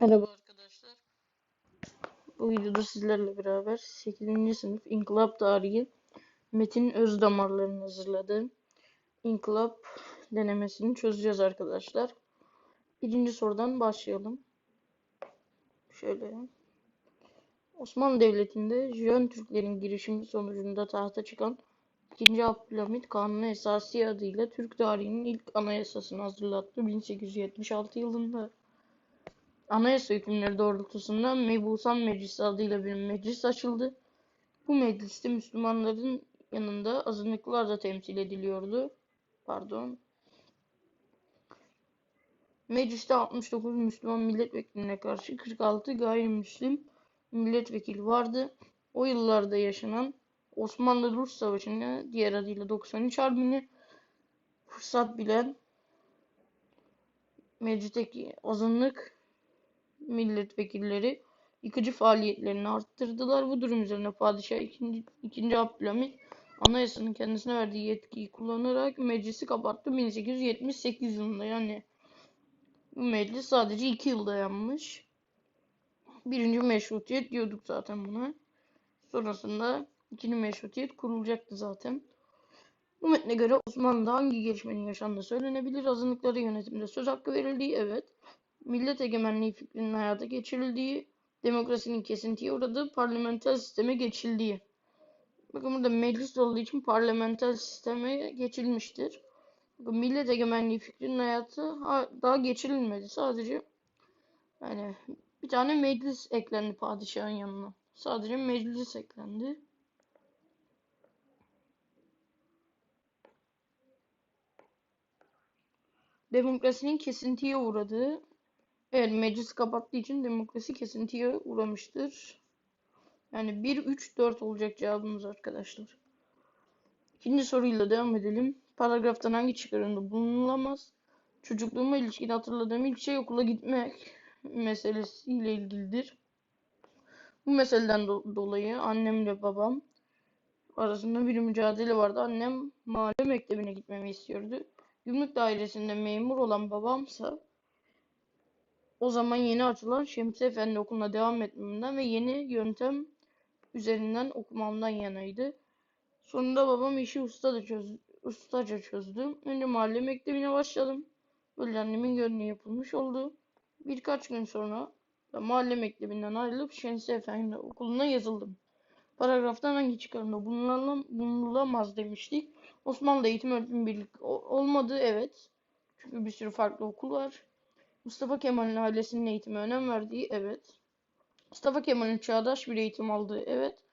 Merhaba arkadaşlar. Bu videoda sizlerle beraber 8. sınıf İnkılap Tarihi Metin Özdamarlar'ın hazırladığı İnkılap denemesini çözeceğiz arkadaşlar. Birinci sorudan başlayalım. Şöyle. Osmanlı Devleti'nde Jön Türklerin girişimi sonucunda tahta çıkan 2. Abdülhamit Kanunu Esası adıyla Türk tarihinin ilk anayasasını hazırlattı 1876 yılında. Anayasa hükümleri doğrultusunda Mebusan Meclisi adıyla bir meclis açıldı. Bu mecliste Müslümanların yanında azınlıklar da temsil ediliyordu. Pardon. Mecliste 69 Müslüman milletvekiline karşı 46 gayrimüslim milletvekili vardı. O yıllarda yaşanan Osmanlı-Rus Savaşı'nı diğer adıyla 93 Harbi'ni fırsat bilen meclisteki azınlık milletvekilleri yıkıcı faaliyetlerini arttırdılar. Bu durum üzerine Padişah 2. 2. Abdülhamit anayasanın kendisine verdiği yetkiyi kullanarak meclisi kapattı 1878 yılında. Yani bu meclis sadece 2 yıl dayanmış. Birinci meşrutiyet diyorduk zaten buna. Sonrasında ikinci meşrutiyet kurulacaktı zaten. Bu metne göre Osmanlı'da hangi gelişmenin yaşandığı söylenebilir. Azınlıklara yönetimde söz hakkı verildiği evet. Millet egemenliği fikrinin hayata geçirildiği, demokrasinin kesintiye uğradığı, parlamenter sisteme geçildiği. Bakın burada meclis olduğu için parlamenter sisteme geçilmiştir. Bakın millet egemenliği fikrinin hayatı daha geçirilmedi. Sadece yani bir tane meclis eklendi padişahın yanına. Sadece meclis eklendi. Demokrasinin kesintiye uğradığı Evet meclis kapattığı için demokrasi kesintiye uğramıştır. Yani 1, 3, 4 olacak cevabımız arkadaşlar. İkinci soruyla devam edelim. Paragraftan hangi çıkarımda bulunulamaz? Çocukluğuma ilişkin hatırladığım ilk şey okula gitmek meselesiyle ilgilidir. Bu meseleden do dolayı annemle babam arasında bir mücadele vardı. Annem mahalle mektebine gitmemi istiyordu. Gümrük dairesinde memur olan babamsa o zaman yeni açılan Şemsi Efendi okuluna devam etmemden ve yeni yöntem üzerinden okumamdan yanaydı. Sonunda babam işi ustaca, çöz, ustaca çözdü. Önce mahalle mektebine başladım. Böyle annemin gönlü yapılmış oldu. Birkaç gün sonra da mahalle mektebinden ayrılıp Şemsi Efendi okuluna yazıldım. Paragraftan hangi çıkarımda bulunulamaz demiştik. Osmanlı Eğitim Öğretim Birliği olmadı evet. Çünkü bir sürü farklı okul var. Mustafa Kemal'in ailesinin eğitime önem verdiği evet. Mustafa Kemal'in çağdaş bir eğitim aldığı evet.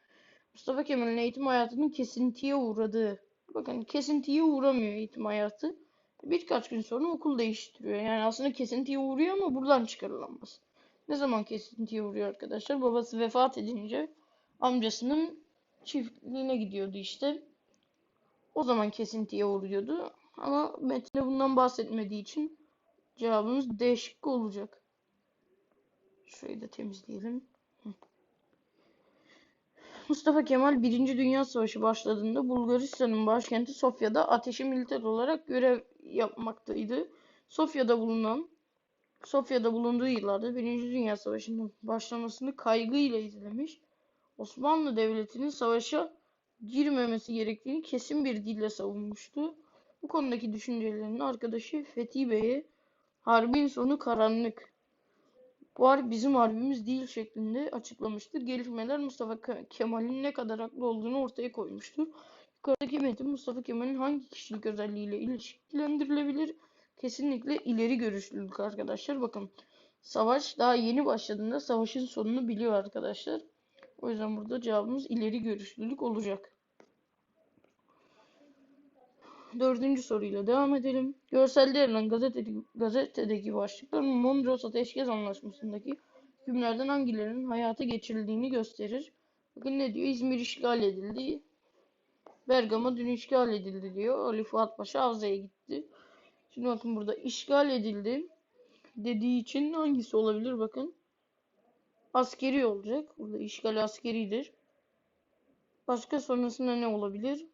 Mustafa Kemal'in eğitim hayatının kesintiye uğradığı. Bakın kesintiye uğramıyor eğitim hayatı. Birkaç gün sonra okul değiştiriyor. Yani aslında kesintiye uğruyor ama buradan çıkarılamaz. Ne zaman kesintiye uğruyor arkadaşlar? Babası vefat edince amcasının çiftliğine gidiyordu işte. O zaman kesintiye uğruyordu. Ama metne bundan bahsetmediği için Cevabımız D şıkkı olacak. Şurayı da temizleyelim. Mustafa Kemal 1. Dünya Savaşı başladığında Bulgaristan'ın başkenti Sofya'da ateşi militer olarak görev yapmaktaydı. Sofya'da bulunan Sofya'da bulunduğu yıllarda 1. Dünya Savaşı'nın başlamasını kaygıyla izlemiş. Osmanlı Devleti'nin savaşa girmemesi gerektiğini kesin bir dille savunmuştu. Bu konudaki düşüncelerini arkadaşı Fethi Bey'e Harbin sonu karanlık. Bu harp bizim harbimiz değil şeklinde açıklamıştır. Gelişmeler Mustafa Kemal'in ne kadar haklı olduğunu ortaya koymuştur. Yukarıdaki metin Mustafa Kemal'in hangi kişilik özelliğiyle ilişkilendirilebilir? Kesinlikle ileri görüşlülük arkadaşlar. Bakın savaş daha yeni başladığında savaşın sonunu biliyor arkadaşlar. O yüzden burada cevabımız ileri görüşlülük olacak. Dördüncü soruyla devam edelim. Alan gazetedeki, gazetedeki başlıklar Mondros Ateşkes Anlaşması'ndaki hükümlerden hangilerinin hayata geçirildiğini gösterir. Bakın ne diyor? İzmir işgal edildi. Bergama dün işgal edildi diyor. Ali Fuat Paşa Havza'ya gitti. Şimdi bakın burada işgal edildi dediği için hangisi olabilir bakın. Askeri olacak. Burada işgal askeridir. Başka sonrasında ne olabilir?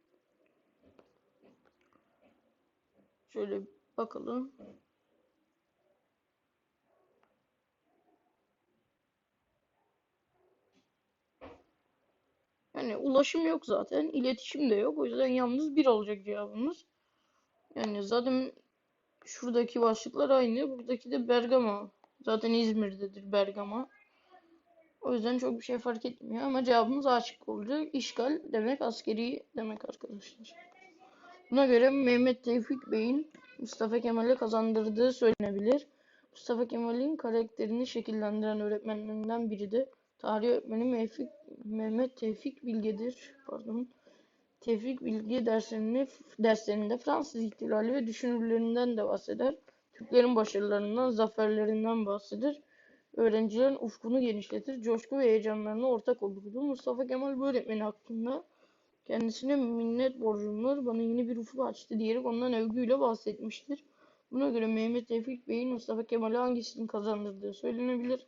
Şöyle bakalım. Yani ulaşım yok zaten. iletişim de yok. O yüzden yalnız bir olacak cevabımız. Yani zaten şuradaki başlıklar aynı. Buradaki de Bergama. Zaten İzmir'dedir Bergama. O yüzden çok bir şey fark etmiyor ama cevabımız açık olacak. İşgal demek askeri demek arkadaşlar. Buna göre Mehmet Tevfik Bey'in Mustafa Kemal'e kazandırdığı söylenebilir. Mustafa Kemal'in karakterini şekillendiren öğretmenlerinden biri de tarih öğretmeni Mevfik, Mehmet Tevfik Bilge'dir. Pardon. Tevfik Bilge derslerini, derslerinde Fransız ihtilali ve düşünürlerinden de bahseder. Türklerin başarılarından, zaferlerinden bahseder. Öğrencilerin ufkunu genişletir, coşku ve heyecanlarına ortak olurdu. Mustafa Kemal bu öğretmeni hakkında kendisine minnet borcum var, bana yeni bir ufuk açtı diyerek ondan övgüyle bahsetmiştir. Buna göre Mehmet Tevfik Bey'in Mustafa Kemal'e hangisini kazandırdığı söylenebilir.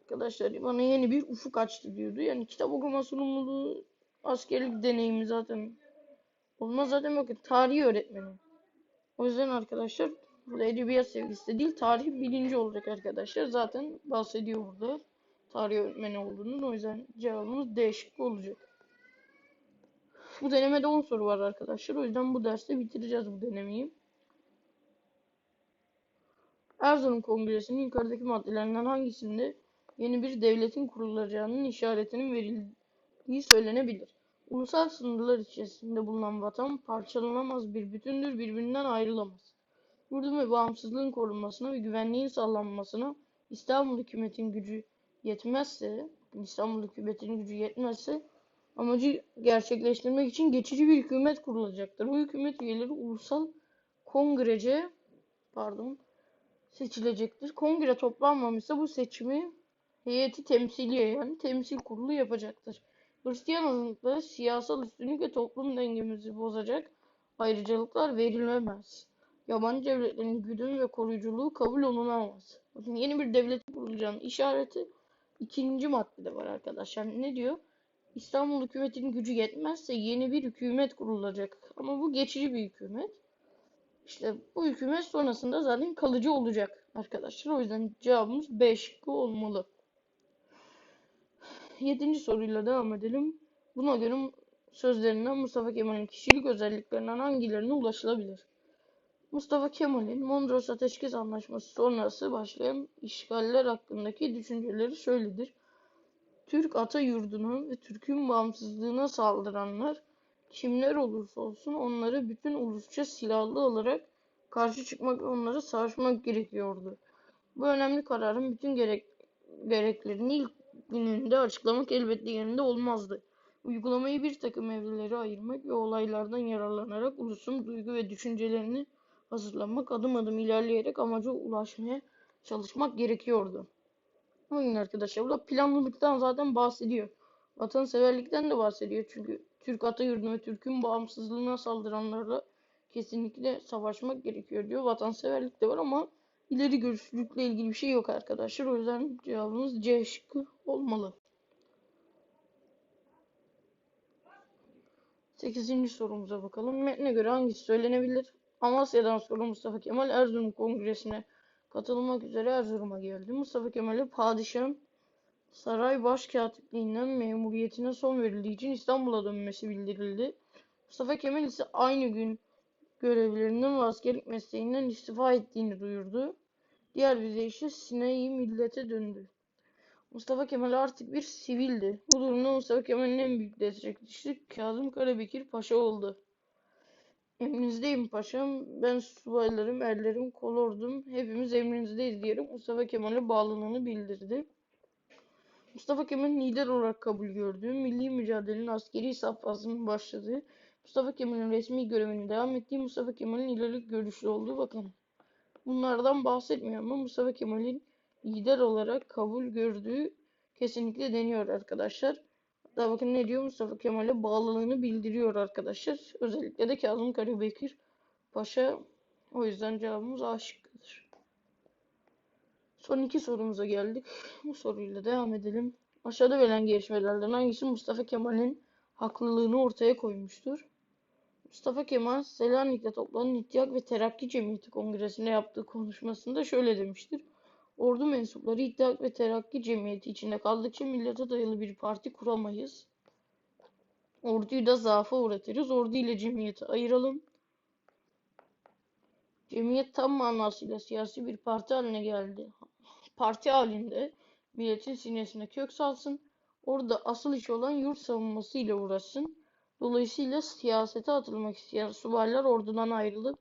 Arkadaşlar bana yeni bir ufuk açtı diyordu. Yani kitap okuma sorumluluğu, askerlik deneyimi zaten olmaz zaten bakın tarih öğretmeni. O yüzden arkadaşlar burada edebiyat sevgisi de değil tarih bilinci olacak arkadaşlar. Zaten bahsediyor burada tarih öğretmeni olduğunun. O yüzden cevabımız D şıkkı olacak. Bu denemede 10 soru var arkadaşlar. O yüzden bu derste bitireceğiz bu denemeyi. Erzurum Kongresi'nin yukarıdaki maddelerinden hangisinde yeni bir devletin kurulacağının işaretinin verildiği söylenebilir? Ulusal sınırlar içerisinde bulunan vatan parçalanamaz bir bütündür, birbirinden ayrılamaz. Yurdun ve bağımsızlığın korunmasına ve güvenliğin sağlanmasına İstanbul hükümetin gücü yetmezse, İstanbul hükümetinin gücü yetmezse amacı gerçekleştirmek için geçici bir hükümet kurulacaktır. Bu hükümet üyeleri ulusal kongrece pardon seçilecektir. Kongre toplanmamışsa bu seçimi heyeti temsiliye yani temsil kurulu yapacaktır. Hristiyan azınlıklara siyasal üstünlük ve toplum dengemizi bozacak ayrıcalıklar verilmemez. Yabancı devletlerin güdüm ve koruyuculuğu kabul olunamaz. Bakın yeni bir devlet kurulacağının işareti ikinci maddede var arkadaşlar. Ne diyor? İstanbul hükümetinin gücü yetmezse yeni bir hükümet kurulacak. Ama bu geçici bir hükümet. İşte bu hükümet sonrasında zaten kalıcı olacak arkadaşlar. O yüzden cevabımız B olmalı. Yedinci soruyla devam edelim. Buna göre sözlerinden Mustafa Kemal'in kişilik özelliklerinden hangilerine ulaşılabilir? Mustafa Kemal'in Mondros Ateşkes Anlaşması sonrası başlayan işgaller hakkındaki düşünceleri şöyledir. Türk ata yurduna ve Türk'ün bağımsızlığına saldıranlar kimler olursa olsun onları bütün ulusça silahlı olarak karşı çıkmak ve onlara savaşmak gerekiyordu. Bu önemli kararın bütün gerek, gereklerini ilk gününde açıklamak elbette yerinde olmazdı. Uygulamayı bir takım evlilere ayırmak ve olaylardan yararlanarak ulusun duygu ve düşüncelerini hazırlamak, adım adım ilerleyerek amaca ulaşmaya çalışmak gerekiyordu. Oyun arkadaşlar burada planlılıktan zaten bahsediyor. Vatanseverlikten de bahsediyor çünkü Türk ata yurduna ve Türk'ün bağımsızlığına saldıranlarla kesinlikle savaşmak gerekiyor diyor. Vatanseverlik de var ama ileri görüşlülükle ilgili bir şey yok arkadaşlar. O yüzden cevabımız C şıkkı olmalı. 8. sorumuza bakalım. Metne göre hangisi söylenebilir? Amasya'dan sonra Mustafa Kemal Erzurum Kongresi'ne katılmak üzere Erzurum'a geldi. Mustafa Kemal'e padişahın saray başkatipliğinden memuriyetine son verildiği için İstanbul'a dönmesi bildirildi. Mustafa Kemal ise aynı gün görevlerinden ve askerlik mesleğinden istifa ettiğini duyurdu. Diğer bir deyişle Sine'yi millete döndü. Mustafa Kemal artık bir sivildi. Bu durumda Mustafa Kemal'in en büyük destekçisi Kazım Karabekir Paşa oldu. Emrinizdeyim paşam. Ben subaylarım, erlerim, kolordum. Hepimiz emrinizdeyiz diyerek Mustafa Kemal'e bağlılığını bildirdi. Mustafa Kemal'in lider olarak kabul gördüğü, milli mücadelenin askeri safhasının başladığı, Mustafa Kemal'in resmi görevini devam ettiği, Mustafa Kemal'in ileri görüşlü olduğu bakın. Bunlardan bahsetmiyor ama Mustafa Kemal'in lider olarak kabul gördüğü kesinlikle deniyor arkadaşlar. Hatta bakın ne diyor Mustafa Kemal'e bağlılığını bildiriyor arkadaşlar. Özellikle de Kazım Karabekir Paşa. O yüzden cevabımız A şıkkıdır. Son iki sorumuza geldik. Bu soruyla devam edelim. Aşağıda verilen gelişmelerden hangisi Mustafa Kemal'in haklılığını ortaya koymuştur? Mustafa Kemal Selanik'te toplanan İttihat ve Terakki Cemiyeti Kongresi'nde yaptığı konuşmasında şöyle demiştir. Ordu mensupları İttihat ve Terakki Cemiyeti içinde kaldıkça millete dayalı bir parti kuramayız. Orduyu da zaafa uğratırız. Ordu ile cemiyeti ayıralım. Cemiyet tam manasıyla siyasi bir parti haline geldi. Parti halinde milletin sinesine kök salsın. Orada asıl iş olan yurt savunması ile uğraşsın. Dolayısıyla siyasete atılmak isteyen subaylar ordudan ayrılıp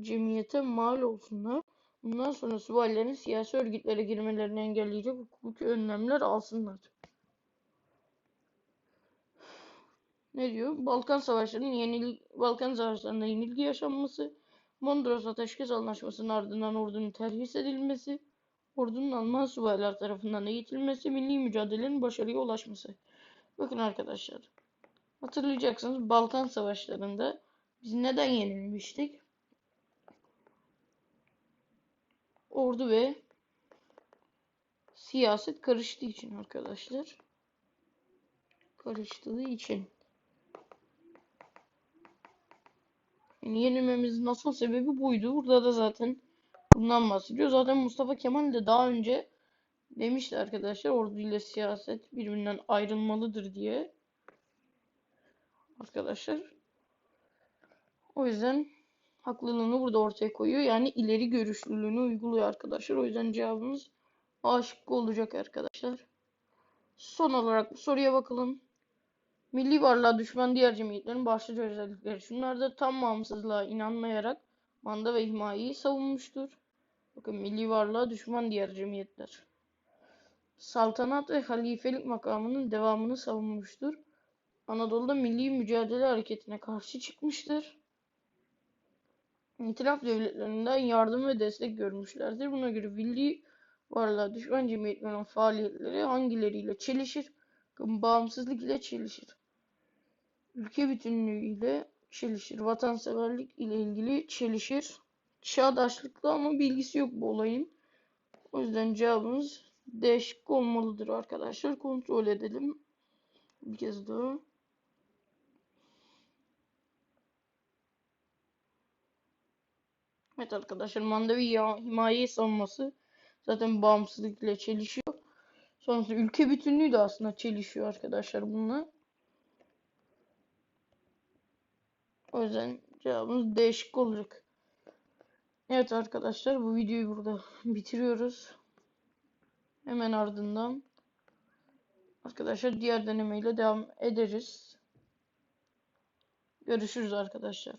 cemiyete mal olsunlar. Bundan sonra subayların siyasi örgütlere girmelerini engelleyecek hukuki önlemler alsınlar. Ne diyor? Balkan Savaşları'nın yenil Balkan Savaşları'nda yenilgi yaşanması, Mondros Ateşkes Anlaşması'nın ardından ordunun terhis edilmesi, ordunun Alman subaylar tarafından eğitilmesi, milli mücadelenin başarıya ulaşması. Bakın arkadaşlar, hatırlayacaksınız Balkan Savaşları'nda biz neden yenilmiştik? Ordu ve siyaset karıştığı için arkadaşlar. Karıştığı için. Yani yenilmemizin asıl sebebi buydu. Burada da zaten bundan bahsediyor. Zaten Mustafa Kemal de daha önce demişti arkadaşlar ordu ile siyaset birbirinden ayrılmalıdır diye. Arkadaşlar. O yüzden haklılığını burada ortaya koyuyor. Yani ileri görüşlülüğünü uyguluyor arkadaşlar. O yüzden cevabımız A şıkkı olacak arkadaşlar. Son olarak bu soruya bakalım. Milli varlığa düşman diğer cemiyetlerin başlıca özellikleri şunlarda tam bağımsızlığa inanmayarak manda ve himayeyi savunmuştur. Bakın milli varlığa düşman diğer cemiyetler. Saltanat ve halifelik makamının devamını savunmuştur. Anadolu'da milli mücadele hareketine karşı çıkmıştır. İtilaf devletlerinden yardım ve destek görmüşlerdir. Buna göre milli varlığa düşman cemiyetlerin faaliyetleri hangileriyle çelişir? Bağımsızlık ile çelişir. Ülke bütünlüğü ile çelişir. Vatanseverlik ile ilgili çelişir. Çağdaşlıkla ama bilgisi yok bu olayın. O yüzden cevabımız D şıkkı olmalıdır arkadaşlar. Kontrol edelim. Bir kez daha. Evet arkadaşlar Mandavi himaye savunması zaten bağımsızlık ile çelişiyor. Sonrasında ülke bütünlüğü de aslında çelişiyor arkadaşlar bununla. O yüzden cevabımız D şıkkı olacak. Evet arkadaşlar bu videoyu burada bitiriyoruz. Hemen ardından arkadaşlar diğer denemeyle devam ederiz. Görüşürüz arkadaşlar.